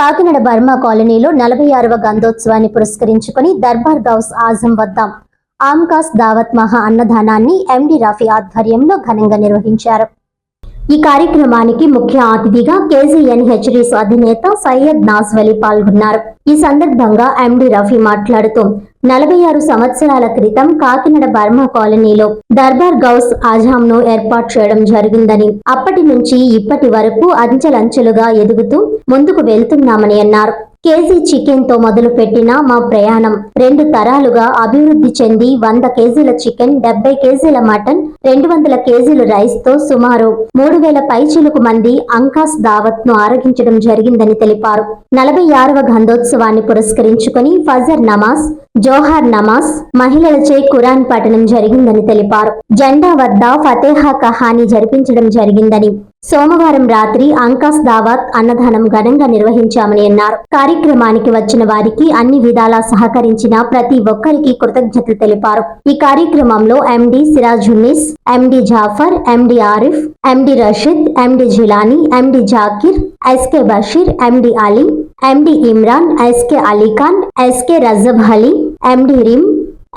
Kakinada Burma కాలనీలో నలభై ఆరవ గంధోత్సవాన్ని పురస్కరించుకుని దర్బార్ గౌస్ ఆజం వద్ద. ఆమ్కాస్ దావత్ మహా అన్నదానాన్ని ఎండి రాఫీ ఆధ్వర్యంలో ఘనంగా నిర్వహించారు. ఈ కార్యక్రమానికి ముఖ్య అతిథిగా కేజీఎన్ హెచ్డీస్ అధినేత సయ్యద్ నాజ్వలి పాల్గొన్నారు. ఈ సందర్భంగా ఎండి రఫీ మాట్లాడుతూ నలభై ఆరు సంవత్సరాల క్రితం కాకినాడ బర్మా కాలనీలో దర్బార్ గౌస్ ఆజామ్ను ఏర్పాటు చేయడం జరిగిందని అప్పటి నుంచి ఇప్పటి వరకు అంచెలంచెలుగా ఎదుగుతూ ముందుకు వెళ్తున్నామని అన్నారు. కేజీ చికెన్తో మొదలు పెట్టిన మా ప్రయాణం. రెండు తరాలుగా అభివృద్ధి చెంది వంద కేజీల చికెన్ డెబ్బై కేజీల మటన్ రెండు వందల కేజీల రైస్తో సుమారు మూడు వేల పైచిలుకు మంది అంకాస్ దావత్ను ఆరగించడం జరిగిందని తెలిపారు. నలభై ఆరవ గంధోత్సవాన్ని పురస్కరించుకుని ఫజర్ నమాజ్ జోహార్ నమాజ్ మహిళలచే ఖురాన్ పఠనం జరిగిందని తెలిపారు. జెండా వద్ద ఫతేహా కహాని జరిపించడం జరిగిందని సోమవారం రాత్రి అంకాస్ దావత్ అన్నదానం ఘనంగా నిర్వహించామని అన్నారు. కార్యక్రమానికి వచ్చిన వారికి అన్ని విధాలా సహకరించిన ప్రతి ఒక్కరికి కృతజ్ఞతలు తెలిపారు. ఈ కార్యక్రమంలో MD Sirajunnis MD Jafar MD Arif MD Rasheed MD Jilani MD Zakir SK Basheer MD Ali MD Imran SK Alikhan SK Rajab Ali MD Rim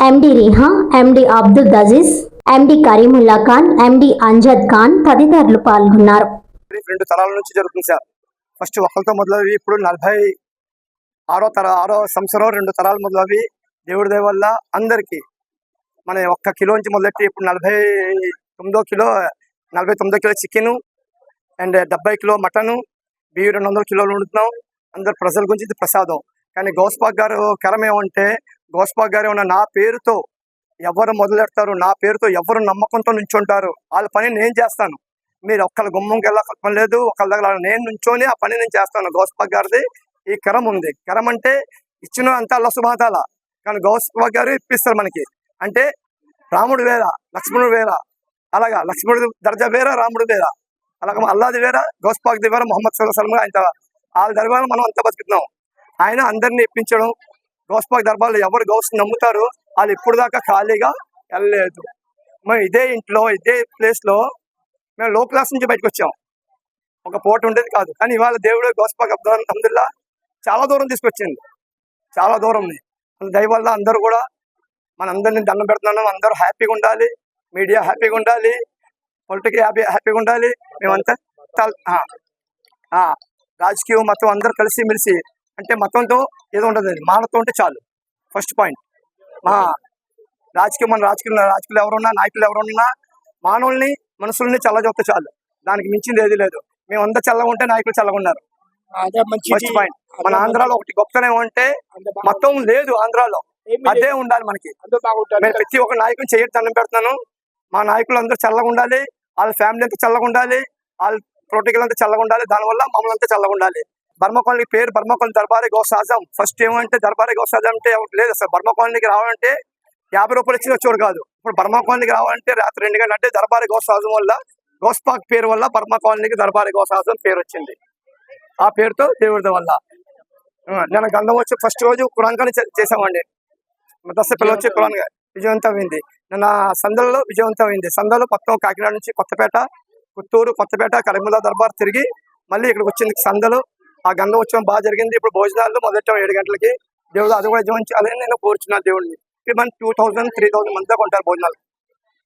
MD Riha MD Abdul Aziz MD Kareemulla Khan MD Amjad Khan తదితరులు పాల్గొన్నారు. రెండు తరాల నుంచి జరుగుతుంది sir. First ఒకరితో మొదలవి ఇప్పుడు నలభై ఆరో తర ఆరో సంవత్సరం రెండు తరాలు మొదలవి. దేవుడి దయ వల్ల అందరికీ మన ఒక్క కిలో నుంచి మొదలెట్టి ఇప్పుడు నలభై తొమ్మిదో కిలో నలభై తొమ్మిదో కిలో చికెను అండ్ డెబ్బై కిలో మటను బియ్యం రెండు వందల కిలోలు వండుతున్నాం. అందరు ప్రజల గురించి ఇది ప్రసాదం. కానీ గోస్పాక్ గారు కరం ఏమంటే గారు ఉన్న నా పేరుతో ఎవరు మొదలెడతారు? నా పేరుతో ఎవరు నమ్మకంతో నుంచుంటారు? వాళ్ళ పని నేను చేస్తాను. మీరు ఒక్కళ్ళ గుమ్మంకి వెళ్ళక పని లేదు ఒకళ్ళ దగ్గర నేను నుంచోని ఆ పని నేను చేస్తాను. గౌస్పాక్ గారిది ఈ కరం ఉంది. కరం అంటే ఇచ్చిన అంతా అల్ల శుభాతాల కానీ గౌస్పాక్ గారు ఇప్పిస్తారు మనకి. అంటే రాముడు వేరా? లక్ష్మణుడు వేరా? అలాగా. లక్ష్మణుడు దర్జా వేరా? రాముడు వేరా? అలాగే అల్లాది వేరా? గౌస్పాక్ది వేరా? మొహమ్మద్ సల్లాహం ఆయన వాళ్ళ దర్బార్ మనం అంతా బతుకుతున్నాం. ఆయన అందరినీ ఇప్పించడం. గౌస్పాక్ దర్బార్లో ఎవరు గౌస్ నమ్ముతారు? వాళ్ళు ఇప్పుడు దాకా ఖాళీగా వెళ్ళలేదు. మేము ఇదే ఇంట్లో ఇదే ప్లేస్లో మేము లో క్లాస్ నుంచి బయటకు వచ్చాం. ఒక పూట ఉండేది కాదు. కానీ ఇవాళ దేవుడు గోస్పాక్ అబ్దుల్ అందుల్లా చాలా దూరం తీసుకొచ్చింది చాలా దూరం ఉంది వల్ల అందరూ కూడా మనందరినీ దండం పెడుతున్నాం. అందరూ హ్యాపీగా ఉండాలి. మీడియా హ్యాపీగా ఉండాలి. పొలిటికల్ హ్యాపీ హ్యాపీగా ఉండాలి. మేమంతా రాజకీయం మతం అందరూ కలిసి మెలిసి అంటే మతంతో ఏదో ఉండదు. మానతో ఉంటే చాలు. ఫస్ట్ పాయింట్ రాజకీయం మన రాజకీయ రాజకీయాలు ఎవరున్నా నాయకులు ఎవరున్నా మానవుల్ని మనుషుల్ని చల్లజొత్త చాలు. దానికి మించింది ఏది లేదు. మేము అంతా చల్లగా ఉంటే నాయకులు చల్లగా ఉన్నారు. ఫస్ట్ పాయింట్ మన ఆంధ్రాలో ఒకటి గొప్పతనం బాగా- మొత్తం లేదు ఆంధ్రాలో. అదే. ఉండాలి మనకి. నేను ప్రతి ఒక్క నాయకుని చేయడం దండం పెడుతున్నాను. మా నాయకులు అందరూ చల్లగా ఉండాలి వాళ్ళ ఫ్యామిలీ అంతా చల్లగా ఉండాలి వాళ్ళ ప్రోటోకాల్ అంతా చల్లగా ఉండాలి దానివల్ల మమ్మల్ని అంతా చల్లగా ఉండాలి బర్మా పేరు బర్మా దర్బారే గౌసాజం. ఫస్ట్ ఏమంటే దర్బారే గోసాజం అంటే లేదు అసలు. బర్మా రావాలంటే యాభై రూపాయలు ఇచ్చిన వచ్చేవాడు కాదు. ఇప్పుడు బర్మా కాలనీకి రావాలంటే రాత్రి రెండు గంటలు అంటే దర్బారే గోసాజం వల్ల గోస్పాక్ పేరు వల్ల బర్మా కాలనీకి దర్బారే పేరు వచ్చింది. ఆ పేరుతో దేవుడి వల్ల. నేను గంధం వచ్చి ఫస్ట్ రోజు కురాన్ చేసామండి దశ పిల్లలు వచ్చి కురాన్ విజయవంతం అయింది. నిన్న సందల్లో విజయవంతం అయింది. సందలో మొత్తం కాకినాడ నుంచి కొత్తపేట పుత్తూరు కొత్తపేట కరీముల్లా దర్బార్ తిరిగి మళ్ళీ ఇక్కడికి వచ్చింది సందలు ఆ గంధం ఉత్సవం బాగా జరిగింది. ఇప్పుడు భోజనాలు మొదట ఏడు గంటలకి దేవుడు అది కూడా జీవించాలని నేను కోరుచున్నాను దేవుడిని ఇప్పుడు మన టూ థౌసండ్ త్రీ థౌసండ్ మంది దాకా ఉంటారు భోజనాలు.